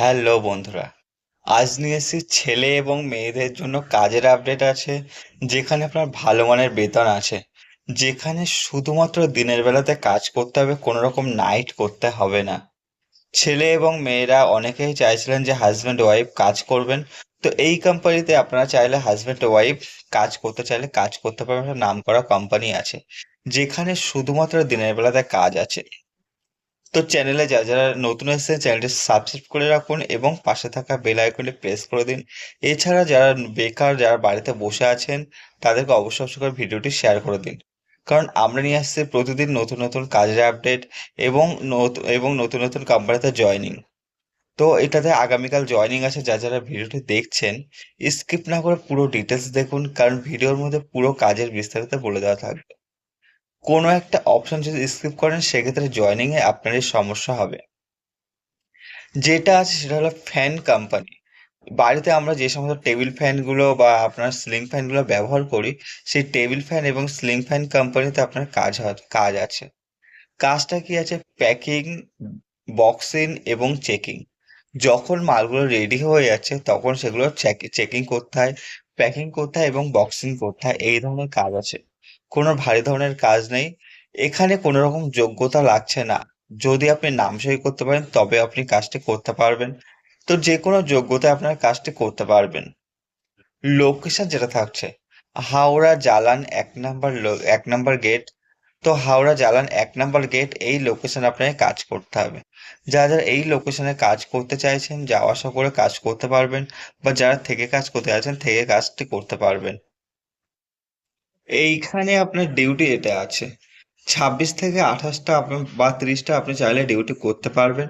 Hello বন্ধুরা, আজ নিয়ে এসেছি ছেলে এবং মেয়েদের জন্য কাজের আপডেট আছে, যেখানে আপনার ভালো মানের বেতন আছে, যেখানে শুধুমাত্র দিনের বেলাতে কাজ করতে হবে কোনো রকম নাইট করতে হবে না। ছেলে এবং মেয়েরা অনেকেই চাইছিলেন যে হাজব্যান্ড ওয়াইফ কাজ করবেন, তো এই কোম্পানিতে আপনারা চাইলে হাজব্যান্ড ওয়াইফ কাজ করতে চাইলে কাজ করতে পারবেন নাম করা কোম্পানি আছে, যেখানে শুধুমাত্র দিনের বেলাতে কাজ আছে। তো চ্যানেলে যা যারা নতুন এসেছে চ্যানেলটি সাবস্ক্রাইব করে রাখুন এবং পাশে থাকা বেল আইকনটি প্রেস করে দিন। এছাড়া যারা বেকার, যারা বাড়িতে বসে আছেন, তাদেরকে অবশ্যই অবশ্যই করে ভিডিওটি শেয়ার করে দিন। কারণ আমরা নিয়ে আসছি প্রতিদিন নতুন নতুন কাজের আপডেট এবং এবং নতুন নতুন কোম্পানিতে জয়নিং তো এটাতে আগামীকাল জয়নিং আছে যা যারা ভিডিওটি দেখছেন স্কিপ না করে পুরো ডিটেলস দেখুন, কারণ ভিডিওর মধ্যে পুরো কাজের বিস্তারিত বলে দেওয়া থাকবে। কোনো একটা অপশন যদি স্কিপ করেন, সেক্ষেত্রে জয়নিং এ আপনারই সমস্যা হবে। যেটা আছে সেটা হলো ফ্যান কোম্পানি বাড়িতে আমরা যে সমস্ত টেবিল ফ্যানগুলো বা আপনার স্লিং ফ্যানগুলো ব্যবহার করি, সেই টেবিল ফ্যান এবং স্লিং ফ্যান কোম্পানিতে আপনার কাজ কাজ আছে। কাজটা কি আছে? প্যাকিং বক্সিং এবং চেকিং যখন মালগুলো রেডি হয়ে যাচ্ছে, তখন সেগুলো চেকিং করতে হয় প্যাকিং করতে হয় এবং বক্সিং করতে হয়, এই ধরনের কাজ আছে। কোনো ভারী ধরনের কাজ নেই। এখানে কোনো রকম যোগ্যতা লাগছে না। যদি আপনি নাম সই করতে পারেন, তবে আপনি কাজটি করতে পারবেন। তো যে কোনো যোগ্যতায় আপনার কাজটি করতে পারবেন। লোকেশন যেটা থাকছে, হাওড়া জালান এক নাম্বার এক নাম্বার গেট। তো হাওড়া জালান এক নাম্বার গেট, এই লোকেশন আপনাকে কাজ করতে হবে। যারা যারা এই লোকেশনে কাজ করতে চাইছেন যাওয়া আসা করে কাজ করতে পারবেন বা যারা থেকে কাজ করতে চাইছেন থেকে কাজটি করতে পারবেন। এইখানে আপনার ডিউটি এটা আছে, ছাব্বিশ থেকে আঠাশটা আপনার বা তিরিশটা আপনি চাইলে ডিউটি করতে পারবেন।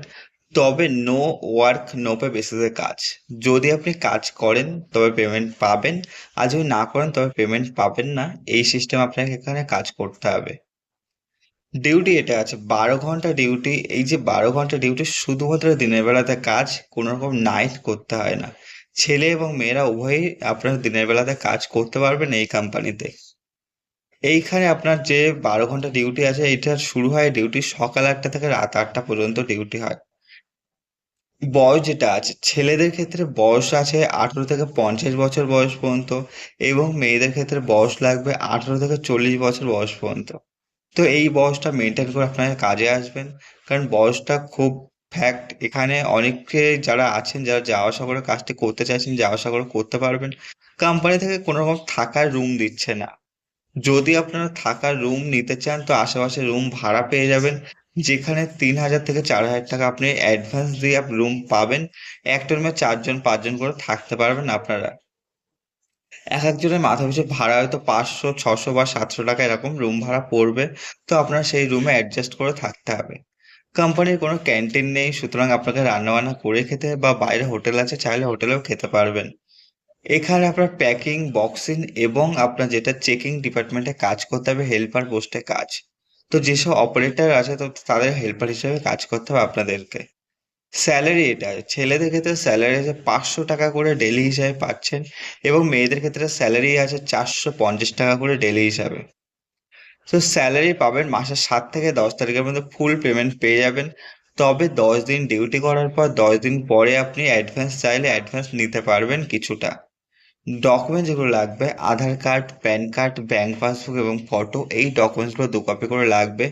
তবে নো ওয়ার্ক নো পে বেসিসে কাজ। যদি আপনি কাজ করেন, তবে পেমেন্ট পাবেন। আর যদি না করেন, তবে পেমেন্ট পাবেন না। এই সিস্টেম আপনাকে এখানে কাজ করতে হবে। ডিউটি এটা আছে। বারো ঘণ্টা ডিউটি এই যে বারো ঘণ্টা ডিউটি শুধুমাত্র দিনের বেলাতে কাজ কোনো রকম নাইট করতে হয় না। ছেলে এবং মেয়েরা উভয়ই আপনার দিনের বেলাতে কাজ করতে পারবেন এই কোম্পানিতে এইখানে আপনার যে বারো ঘণ্টা ডিউটি আছে এটা শুরু হয় ডিউটি সকাল আটটা থেকে রাত আটটা পর্যন্ত ডিউটি হয়। বয়স যেটা আছে, ছেলেদের ক্ষেত্রে বয়স আছে আঠেরো থেকে পঞ্চাশ বছর বয়স পর্যন্ত এবং মেয়েদের ক্ষেত্রে বয়স লাগবে আঠেরো থেকে চল্লিশ বছর বয়স পর্যন্ত। তো এই বয়সটা মেনটেন করে আপনারা কাজে আসবেন। কারণ বয়সটা খুব ফ্যাক্ট এখানে অনেকে যারা আছেন, যারা যাওয়া আসা করে কাজটি করতে চাইছেন, যাওয়া আসা করে করতে পারবেন কোম্পানি থেকে কোনো রকম থাকার রুম দিচ্ছে না। যদি আপনারা থাকার রুম নিতে চান, তো আশেপাশে রুম ভাড়া পেয়ে যাবেন। যেখানে তিন হাজার থেকে চার হাজার টাকা আপনি অ্যাডভান্স দিয়ে আপনি রুম পাবেন। একটা রুমে চারজন, পাঁচজন করে থাকতে পারবেন আপনারা। এক একজনের মাথা পিছু ভাড়া হয়তো পাঁচশো, ছশো বা সাতশো টাকা এরকম রুম ভাড়া পড়বে। তো আপনার সেই রুমে অ্যাডজাস্ট করে থাকতে হবে। কোম্পানির কোনো ক্যান্টিন নেই, সুতরাং আপনাকে রান্নাবান্না করে খেতে বা বাইরে হোটেল আছে, চাইলে হোটেলেও খেতে পারবেন। এখানে আপনার প্যাকিং বক্সিং এবং আপনার যেটা চেকিং ডিপার্টমেন্টে কাজ করতে হবে হেল্পার পোস্টে কাজ। তো যেসব অপারেটর আছে, তো তাদের হেল্পার হিসেবে কাজ করতে হবে আপনাদেরকে। স্যালারি এটা, ছেলেদের ক্ষেত্রে স্যালারি আছে পাঁচশো টাকা করে ডেলি হিসাবে পাচ্ছেন এবং মেয়েদের ক্ষেত্রে স্যালারি আছে চারশো পঞ্চাশ টাকা করে ডেলি হিসাবে। তো স্যালারি পাবেন মাসের সাত থেকে দশ তারিখের মধ্যে ফুল পেমেন্ট পেয়ে যাবেন। তবে দশ দিন ডিউটি করার পর দশ দিন পরে আপনি অ্যাডভান্স চাইলে অ্যাডভান্স নিতে পারবেন কিছুটা। ডকুমেন্ট যেগুলো লাগবে, Aadhaar card PAN card bank passbook এবং ফটো এই ডকুমেন্টসগুলো দু কপি করে লাগবে।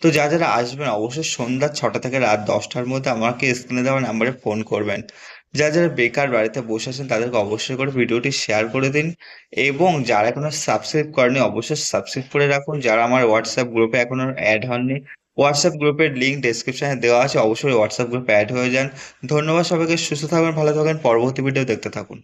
তো যা যারা আসবেন, অবশ্যই সন্ধ্যা ছটা থেকে রাত দশটার মধ্যে আমাকে স্ক্রিনে দেওয়া নাম্বারে ফোন করবেন। যা যারা বেকার বাড়িতে বসে আছেন, তাদেরকে অবশ্যই করে ভিডিওটি শেয়ার করে দিন এবং যারা এখনও সাবস্ক্রাইব করেনি অবশ্যই সাবস্ক্রাইব করে রাখুন। যারা আমার হোয়াটসঅ্যাপ গ্রুপে এখনও অ্যাড হননি হোয়াটসঅ্যাপ গ্রুপের লিঙ্ক ডেসক্রিপশনে দেওয়া আছে, অবশ্যই হোয়াটসঅ্যাপ গ্রুপে অ্যাড হয়ে যান। ধন্যবাদ সবাইকে, সুস্থ থাকবেন ভালো থাকবেন পরবর্তী ভিডিও দেখতে থাকুন।